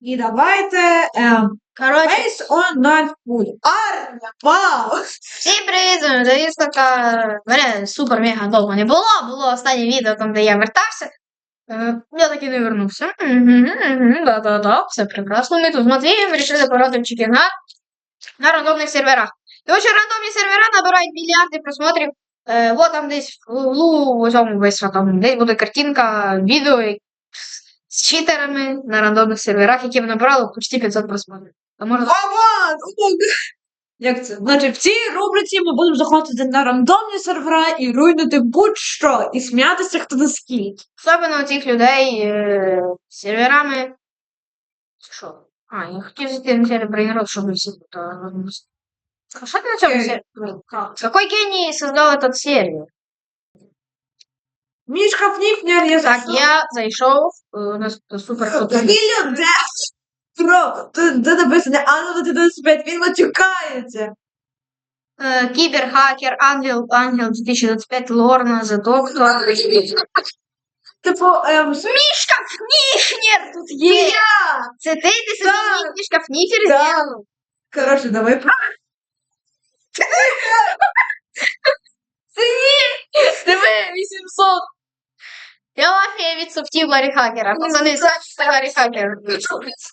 І давайте Коротше, Face on not food. Армія, вау! всім привіт, з вами Давід Мене супер мега довго не було. Було останнє відео, там, де я вертався. Е, Я таки не вернувся. Да-да-да, все прекрасно. Ми тут з Матвієм вирішили пограти в чекінга на рандомних серверах. Короче, рандомні сервера набирають мільярди просмотрів. Е, вот там десь в углу, в цьому висра, там десь буде картинка, відео з читерами на рандомних серверах, які ви набрали почти 500 просмотрів. А ну, Як це? Значить, в цій рубриці ми будемо заходити на рандомні сервера і руйнувати будь-що, і сміятися хто на скільки. Особливо у цих людей е, серверами. Що? А, я хотів зайти на сервер Брейнрод, щоб всі тут. а, А що ти на цьому сервері? Какой гений создал этот сервер? Мішка Фніфнер, я Так, я зайшов, е, у нас тут супер круто. Де? Тут де написано Ангел 95, він матюкається. Е, Кіберхакер, Ангел, Ангел 2025, Лорна, The Doctor. Типу, ем, Мішка Фніфнер тут є! я! Це ти, ти собі Так. Мішка Фніфер зробив? Коротше, давай. про- Диви, 800. Я мафія від софтів Ларі Хакера. Пацани, це Ларі Хакер. Капець.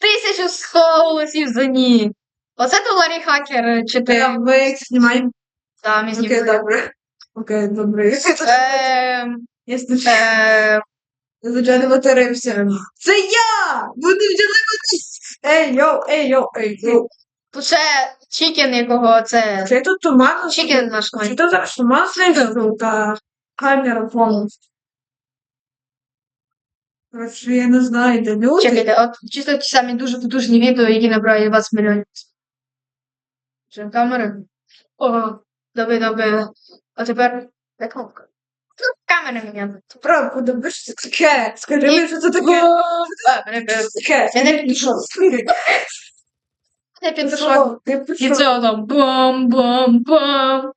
1100 голосів за ні. Оце то Ларі Хакер 4. Ем, Ми їх знімаємо. Там із Окей, добре. Окей, добре. Ем, Я звичайно, ем, я звичайно матерився. Це я! Вони взяли мене! Ей, йоу, ей, йоу, ей, йоу. Ще Чікен, якого це. Чи тут туман? Чікен наш конь. тут зараз туман знайшов та камера повністю? Коротше, я не знаю, де люди. Чекайте, от чисто ті самі дуже потужні відео, які набрали 20 мільйонів. Вже камери. О, добре, добре. А тепер де кнопка? Камери міняти. Правда, добре, що таке? Скажи мені, що це. Таке. Я не підійшов. Я підійшов. Ти І пішов. це там бам-бам-бам.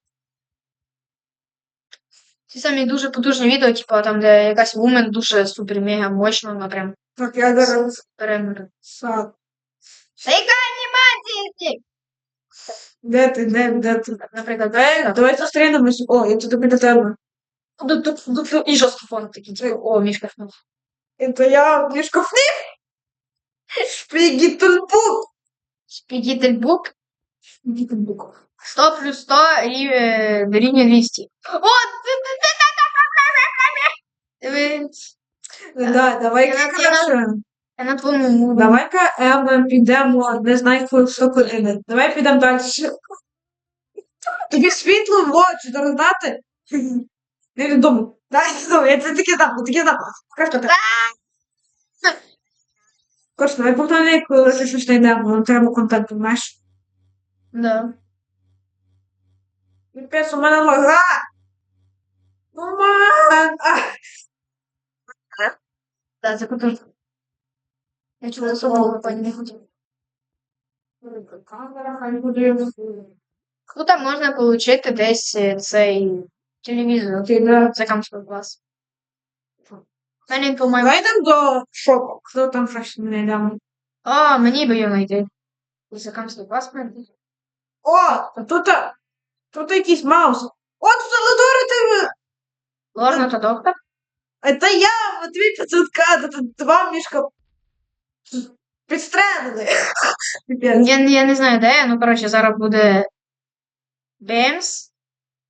Ці самі дуже потужні відео, типу там, де якась вумен дуже супер-мега мощно, вона прям Так, я зараз сад. Та яка анімація? Де ти, де, де ти? Наприклад, Давай, давай зустрінемось. О, я тут біля тебе. Тут, тут, тут, тут і жорсткофон такий, типу, о, мішка фнув. Это я мішка фліп. Шпігітельбук. Спідітельбук 100 плюс 100 рівня, рівня 200. О. Да, давай-ка краще. На твоєму Давай-ка Ем, підемо, не знаю, коли що куди. Давай підемо далі. Тобі світло в очі, треба знати. Не. Дай я це таке знав, таке знав. Покажи так. Коротше, давай повторяй, коли ти щось знайдемо, треба контент, знаєш. Да. Піпець, у мене лага. Мама! Да, це круто. Я чула слово, пані не хотів. Камера, хай буде. Круто можна отримати десь е, цей телевізор. Ти да. За камський клас. Мене по моєму. Давай до шоку. Хто там щось не знайдемо? А, мені би його знайти. За камський клас. О, а тут, тут якийсь маус. От Солодора тебе! Лорна та доктор. Это я, Матвій 500к, тут два мішка підстрелили. Я, я не знаю, де, ну коротше, зараз буде Бемс.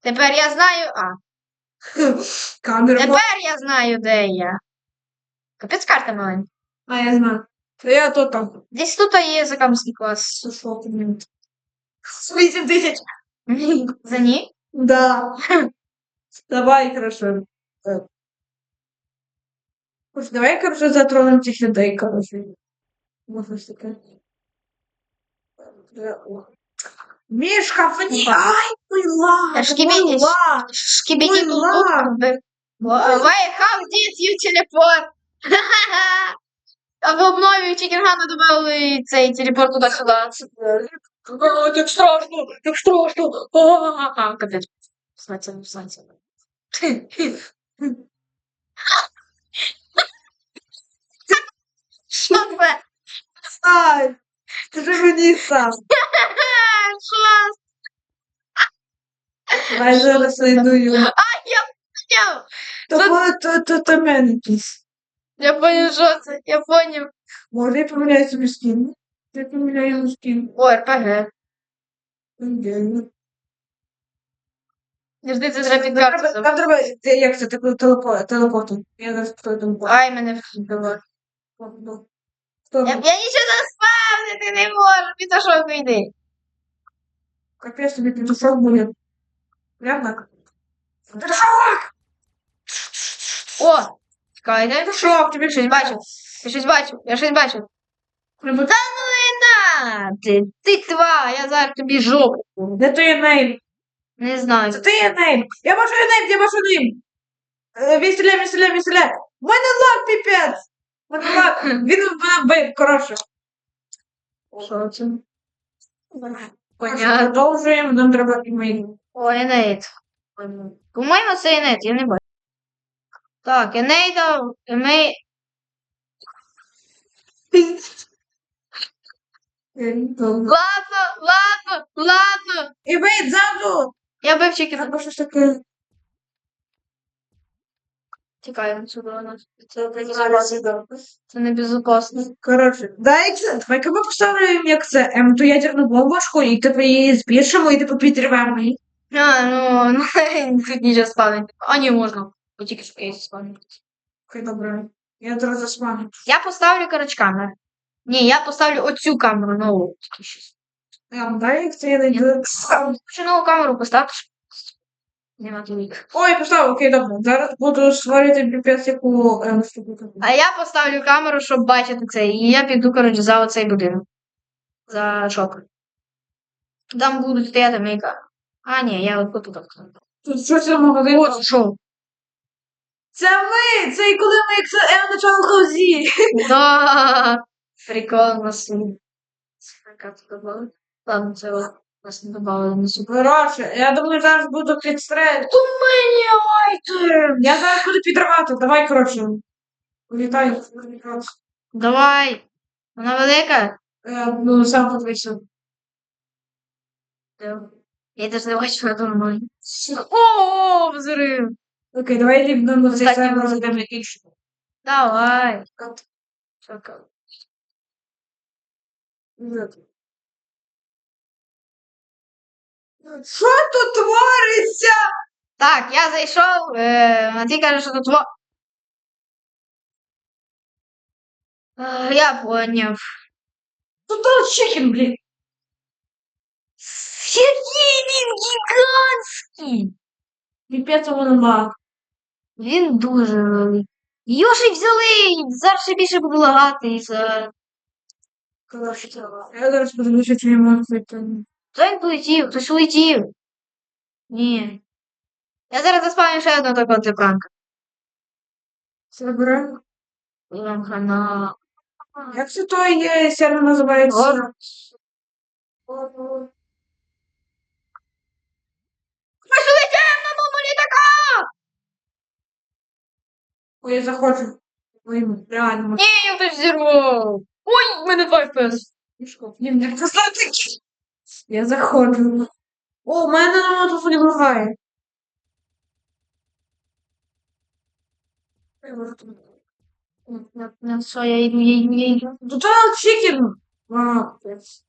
Тепер я знаю. А, Камера. тепер я знаю, де я. Капець карта маленька. А, я знаю. Це я тут там. Десь тут є закамський клас. Сушок. 8 тисяч. За ні? Да. Давай, хорошо. Е. Слушай, давай, короче, затронем цих людей, короче. Можна ж таке. Мішка, фані. Ай, пила. Та ж кібі- пила. Шкібіді Ой, ла. Why, how did you teleport? А ви обновюючи Кінгана додали цей телепорт туди-сюди. А, Так страшно, так страшно. А, Капець. Слайця, слайця. Що це? Ай, ти ж мені сам. Клас. Майже розслідую. А, я, я. То, то, то, то, то, то, то, я поняв, що це. Я поняв. Я поміняю собі скін? Поміняю йому скін. О, РПГ. Завжди це треба карту. там треба, як це, типу, телепо- телепортом. Я зараз там Ай, мене вбило. Хто? Я, я нічого не спавнити не можу, підошов йди. Капець тобі підійшов буде. Прям так. Підійшов! О! Чекайте. Підійшов, тобі щось бачив. Я щось бачив, я щось бачив. Та ну і на! Ти, ти тва, я зараз тобі жопу. Де то є нейм? Не знаю. Це ти є нейм. Я бачу є нейм, я бачу нейм. Е, Він стріляє, він стріляє, він стріляє. В мене лак, піпець. Мене лак. Він мене бив, коротше. Що це? Понятно. Продовжуємо, нам треба імейл. О, Енейд. По-моєму, це Енейд, я не бачу. Так, Енейда, Емей... Ладно, ладно, ладно. Імейл ззаду. Я бив чеки. Треба щось таке. Тікаємо сюди у нас. Це безопасно. Це не безопасно. Коротше, дай це. Давай-ка ми поставимо, як це, ем, ту ядерну бомбочку, і типу її збільшимо, і типу підриваємо її. А, ну, ну тут нічого спавнити. А, ні, можна. Бо тільки що кейс. Окей, добре. Я одразу засманю. Я поставлю, коротше, камеру. Ні, я поставлю оцю камеру нову. Тільки щось. Ем, дай, як це я знайду. Хочу нову камеру поставити. Нема тобі. Ой, поставив, окей, добре. Зараз буду створювати піпець яку ем, штуку. А я поставлю камеру, щоб бачити це. І я піду, коротше, за оцей будинок. За шопер. Там будуть стояти мейка. А, ні, я от тут. Тут що це магазин? От що? Це ми! Це і коли ми як це ем начало хаузі. Да. Прикольно сильно. Ладно, це нас не добавили на супер. Я думаю, зараз буду підстрелювати. Поміняйте! Я зараз буду підривати. Давай, коротше. Улітай. Давай. Вона велика? Е, Ну, сам подивися. Я теж не бачу, вона нормально. О, взрив! Окей, давай ліпнемо цей Останній сервер раз. зайдемо інший. Давай. От. Чекай. Що тут твориться? Так, я зайшов, е, Матвій каже, що тут во. Е, Я поняв. Тут тут чикен, блін. Який він гігантський! Піпець його нема. Він дуже великий. Ж і взяли, зараз ще більше буду лагати і за. Я зараз подивлюся, чи я можу зайти. Хто він полетів? Хтось улетів. Ні. Я зараз заспавню ще одну таку цепранка. Це беремо. Грана. Як це той сервер називається? Ладно. Ми ж летимо на моєму літака! Ой, я заходжу. Ой, реально. Ні, хтось зірвав. Ой, в мене 2 FPS. Мішко, ні, не послати. Я заходжу. О, у мене на телефоні лагає. Я тут. На, що я йду, я йду, я йду. Тут чикен. А, пец.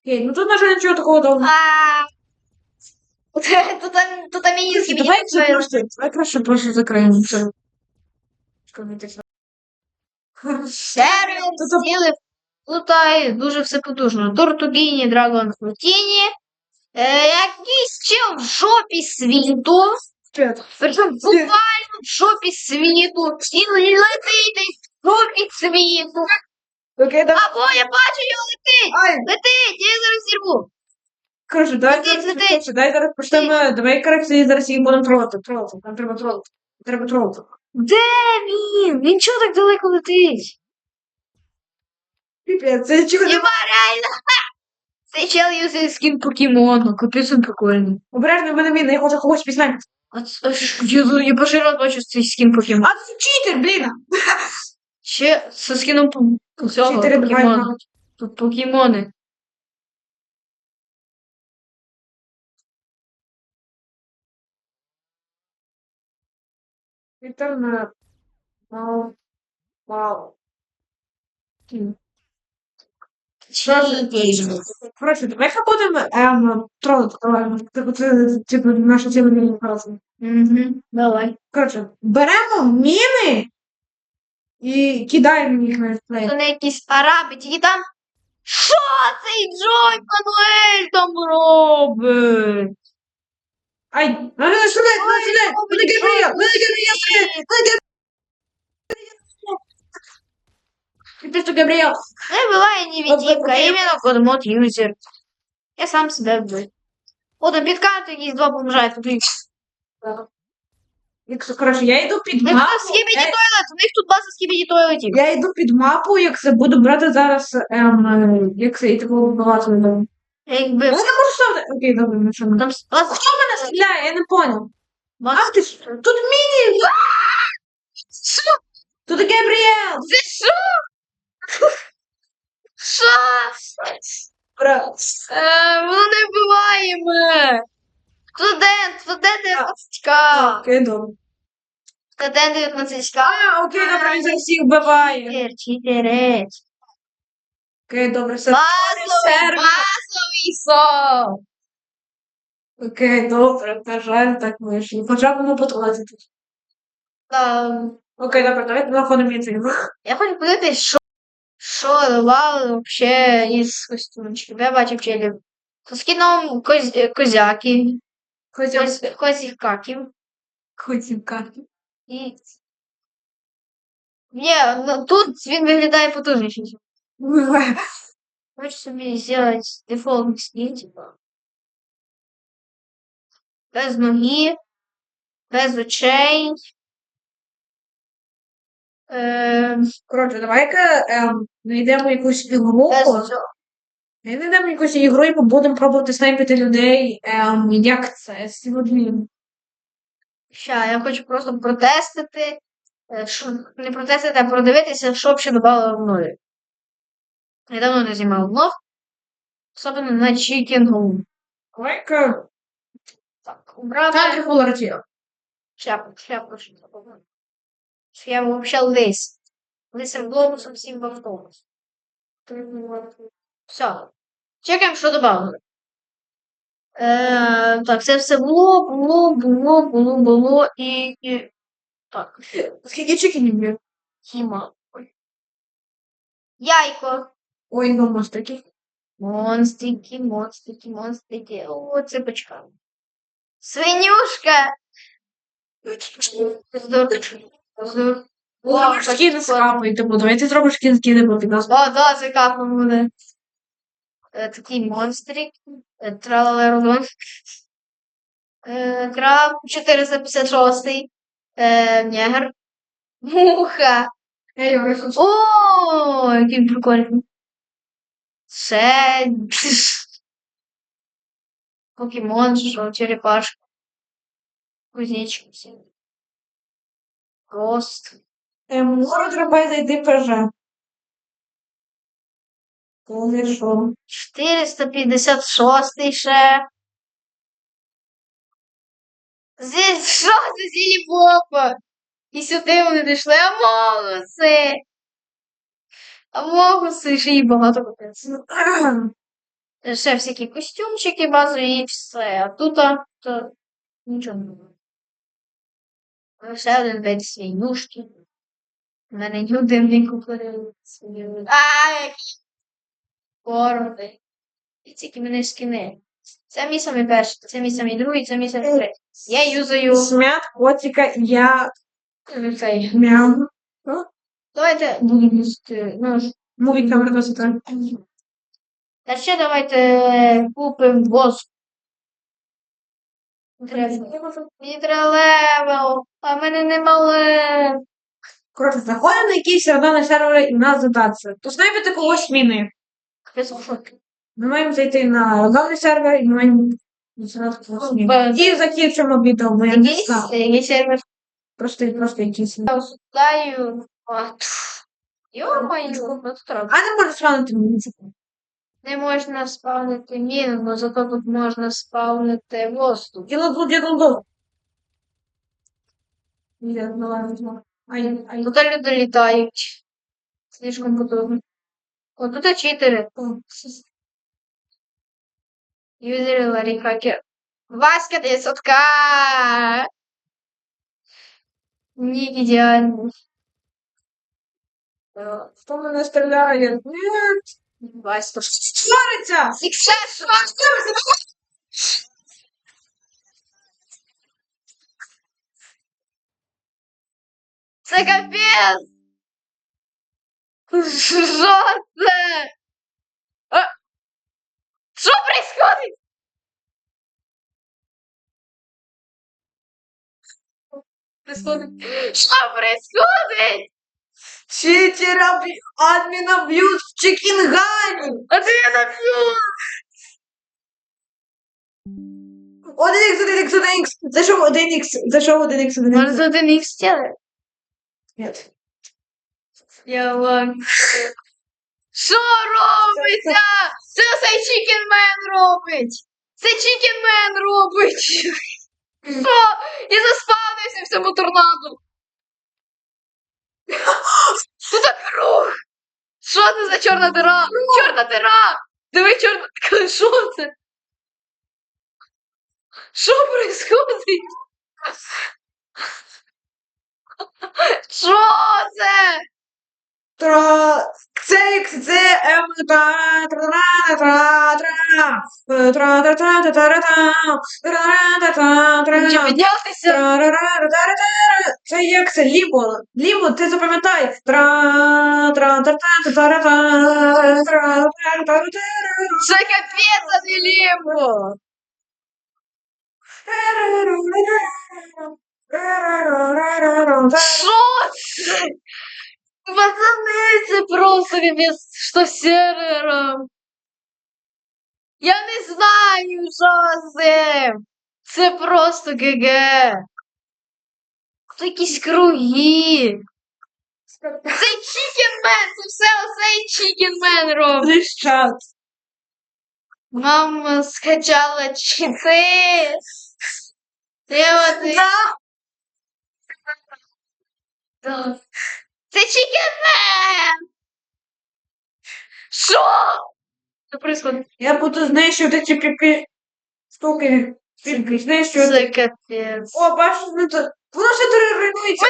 Окей, ну тут, на жаль, нічого такого давно. А. Тут, тут, тут амінські Давай просто, давай просто закриємо. Це. Сервіс, тут а, дуже все потужно. Тортубіні, Драгон Флотіні. Е, якийсь чел в жопі світу. Причому буквально в жопі світу. І летить десь в жопі світу. Окей, давай. Або я бачу його летить. Ай, Летить, я його зараз зірву. Коротше, давай зараз, коротше, дай зараз почнемо, давай, коротше, зараз їх будемо тролити, тролити, нам треба тролити. Треба тролити. Де він? Він чого так далеко летить? Піпець, це чого не... Єба, реально. Цей чел юзає скін покемону. Капець він прикольний. Обережно, в мене міна, я хочу когось пізнати. А, ц- а ш- я, я раз бачу цей скін покемон. А це читер, блін! Ще скином по- цього покемона. два. Покемони. Інтернет. Вау. Вау. Читі. Коротше, давай будемо ем, давай. Типу, це, типу, наша ціла не разом. Угу. Давай. Коротше, беремо міни і кидаємо їх на плей. Це не якісь араби, тільки там. Що цей Джой Мануель там робить? Ай, а ну сюди, сюди, сюди! Вони Габріел! Вони Габріел! Вони Габріел! Ти що, Габріел? Не буває невидимка, іменно кодмод юзер. Я сам себе вбив. О, там підкату якісь два бомжа, їх. Якщо, коротше, я йду під мапу. скібіді я- тойлет, у них тут база скібіді тойлетів. Я йду під мапу, як це буду брати зараз, ем, е, як це, і такого вбивати. Якби Я не можу ставити. Окей, добре, ну що. там с- Хто мене стріляє? Я не поняв. Ах ти ж, тут міні! Тут Габріел! Ти що? Що? Брат. Е, Воно не вбиває мене. Студент, студент 19к. Окей, добре. Студент 19к. А, окей, добре, він за всіх вбиває. Читер, читерець. Окей, добре, все. Базовий, базовий сов. Окей, добре, на жаль, так вийшло. Хоча б ми потратити. Там, Окей, добре, давайте знаходимо інтерв'ю. Я хочу подивитись, що, що давали вообще із костюмчиків. Я бачив челів. З скіном коз, козяки, Хотів, коз, козіх каків. хотів карти. І... Ні, ну, тут він виглядає потужніше. Хочу собі зробити дефолтний скін, типа. Без ноги, без очей. Е, Коротше, давай-ка ем, знайдемо якусь ігру. без цього. Ми знайдемо якусь ігру і будемо пробувати снайпити людей. Ем, як це? Сьогодні. Ща, я хочу просто протестити. е, не протестити, а продивитися, що б ще додали в нові. Я давно не знімав влог. Особливо на Chicken Home. Давай-ка. Так, убрати. Центр Фулартіо. Шляпу, шляпу, шляпу. Що я вообще лис. Лисим глобусом всім в автобус. Все. Чекаємо, що додали. Е, так, це все було, було, було, було, було і. і... Так. Скільки чекінів є? Хіма. Яйко. Ой, ну монстрики. Монстрики, монстрики, монстрики. О, цепочка. Свинюшка. Здор. Здор. О, Зробиш скін з капою, типу, давай ти зробиш скін скидемо під нас. О, да, це капа буде. Е, Такий монстрик. Е, Тралалеродон. Е, Краб 456. Е, Негр. Муха. О, який прикольний. Це. Покемон, що черепашка. Кузнечик. Рост. Ем, може треба зайти ПЖ. Що? 456 ще. Здесь що це зілі попа? І сюди вони дійшли амогуси. Амогуси, ще багато капець. Ще всякі костюмчики базові і все. А тут а, то нічого не було. Ще один день свинюшки. У мене люди не купили свої. А, які. І ці мене скини. Це мій самий перший, це мій самий другий, це мій самий третій. Я юзаю Смят, котика, я цей. мяу. Давайте будемо. Ну, камера досить. Та ще давайте купимо воск. Мені треба левел, а в мене нема левел. Коротше, заходимо на якийсь сервер і в нас задаться. То снайпити когось міни. Капець, в шокі. Ми маємо зайти на рандомний сервер і ми маємо зразу когось міни. І закінчимо відео, бо я не Якийсь, сервер Просто, просто якийсь. осуждаю. А, тьф. Йо-моє, ну тут. А не можеш спавнити муніципал. Не можна спавнити міну, але зато тут можна спавнити воздух. Діло тут. Ні, ну ладно. Ай, ай. Тут люди літають. Слишком подобно. О, тут читери. Юзери Ларі Хакер. Васька 900 к Нік ідеальний. Е, Хто мене стріляє? Ні. Васька. Свариться! Сіксес! Це капець! Що це? А? Що происходит? Происходит? Що происходит? Все эти раби админа бьют в Чекингаме. Админа бьют. 1х, 1х, 1х. Зашел 1х, зашел 1х, 1х. Он за 1х сделает. Нет. Я вам... Що робиться? Це цей Чікенмен робить! Це Чікенмен робить! Що? І заспавнився в цьому торнадо! Що за круг? Що це за чорна дира? Чорна дира! Диви, чорна... Що це? Що происходить? Що це? Чи піднятися? Це як це лібо? Лібо, ти запам'ятай. Це капець, а не лібо. Що? Це? Пацани, це просто капець, що з сервером. Я не знаю, що цим. Це просто ГГ. Це якісь круги. Це Чікенмен, це все оцей Чікенмен робить. Лиш. Мама скачала чити. Треба ти. Да. Це Чікенмен! Що? Происходит? Я буду знищувати ці піпі штуки. Піпі, знищувати. Це капець. О, бачиш, ну то... Воно ще руйнується.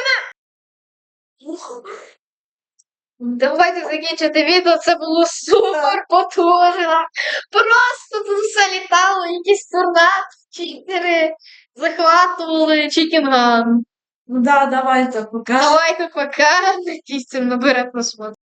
Давайте закінчити відео, це було супер потужно. Просто тут все літало, якісь торнадо, читери захватували Чікінган. Ну да, давайте, пока. Давайте пока, надіюсь, це набере просмотр.